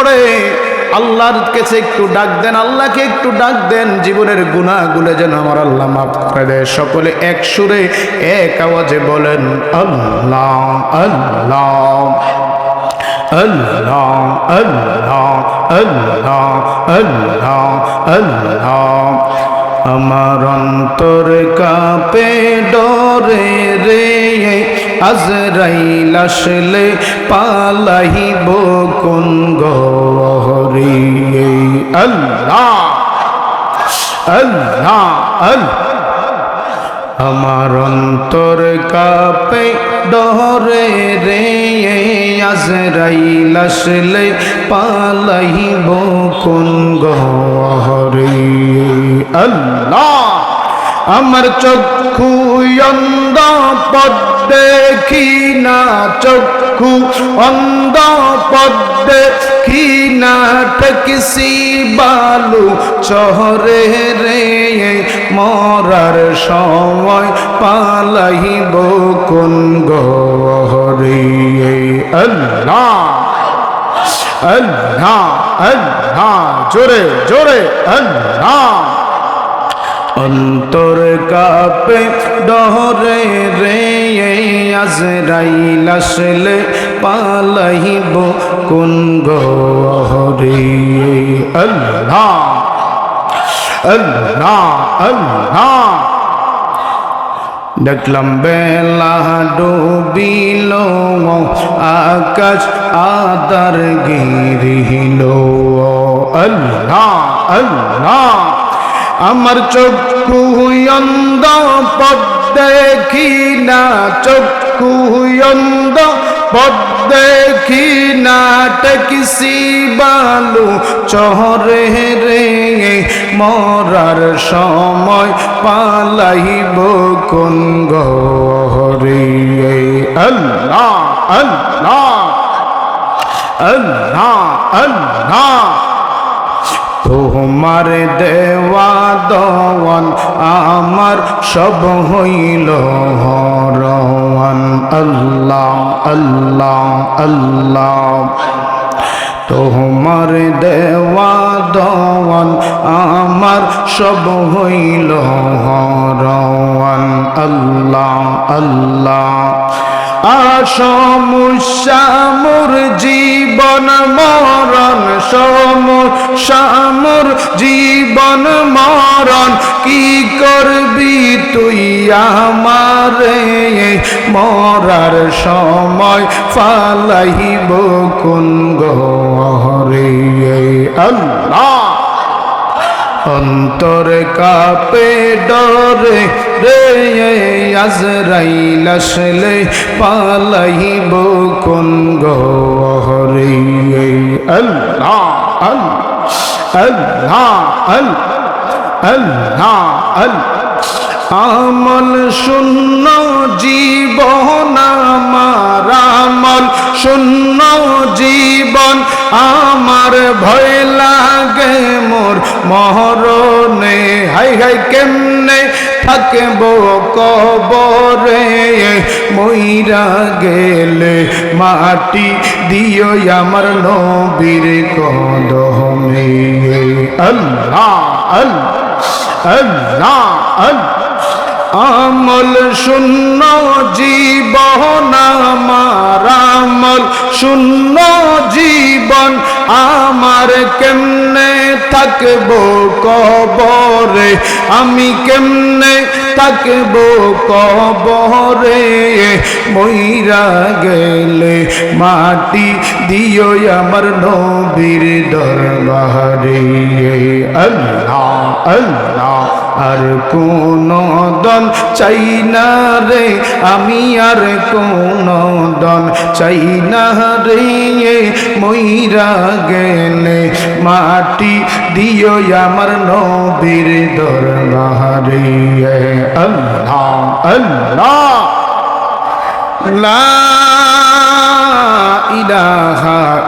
পড়ে। আল্লাহর কাছে একটু ডাক দেন, আল্লাহকে একটু ডাক দেন, জীবনের গুণাগুলো যেন আমার আল্লাহ মাফ করে দেয়। সকলে এক সুরে, এক আওয়াজে বলেন আল্লাহ আল্লাহ আল্লাহ আল্লাহ আল্লাহ আল্লাহ আল্লাহ, আমার অন্তর কাপে ডরে রে। আজরাইল আসলে পালাইব কোন গহরি? আল্লাহ আল্লাহ আল্লাহ। আমার অন্তর কাপে ডরে রে আজরাইল আসলে পালাইব কোন গহরে? আল্লাহ, আমার চক্ষু অন্ধ পদ দেখি না চক্ষু অন্ধ পদ দেখি না ঠেকসি বালু চহরে রে মরার সময় পালাইব কোন গহরে আল্লাহ আল্লাহ আল্লাহ জোরে জোরে আল্লাহ অন্তর কাপে ডরে রে আজরাইল আসলে পালাইব কোন গহরে আল্লাহ আল্লাহ আল্লাহ। দেখলাম বেলা ডুবিল, আকাশ আদার গিরিল আল্লাহ আল্লাহ। আমার চক্ষু অন্ধ, পদ দেখি না চক্ষু অন্ধ, পদ দেখি না টকিসি বালু, চহরে রে মরার সময় পালাইব কোন গহরে। আল্লাহ আল্লাহ আল্লাহ আল্লাহ। তোমার দেওয়া দওয়ান আমার সব হইল হরওয়ান। আল্লাহ আল্লাহ আল্লাহ। তোমার দেওয়া দওয়ান আমার সব হইল হরওয়ান। আল্লাহ আল্লাহ। আসমুর জীবন মরণ সমুর জীবন মরণ, কি করবি তুই আমারে? মরার সময় ফালাইব কোন গহরে? আল্লাহ! অন্তর কাপে ডরে রে, আজরাইল আসলে পালাইব কোন গহরে? আল্লাহ আল্লাহ আল্লাহ আল্লাহ আমল শূন্য জীবন আমার আমল শূন্য জীবন আমার ভয় লাগে মোর মহরণে হাই হাই কেমনে থাকব কবরে, মইরা গেলে মাটি দিও আমার নবীর কদমে। আল্লাহ আল্লাহ আল্লাহ। আমল শূন্য, জীবন আমার আমল শূন্য, জীবন আমার কেমনে থাকব কবরে? আমি কেমনে থাকব কবরে? মইরা গেলে মাটি দিও আমার নবীর দরবারে। আল্লাহ আল্লাহ। আর কোন দন চাই না রে, আমি আর কোন দন চাই না রে। মইরা গেলে মাটি দিও আমার নবীর দরবারে। আল্লাহ আল্লাহ। লা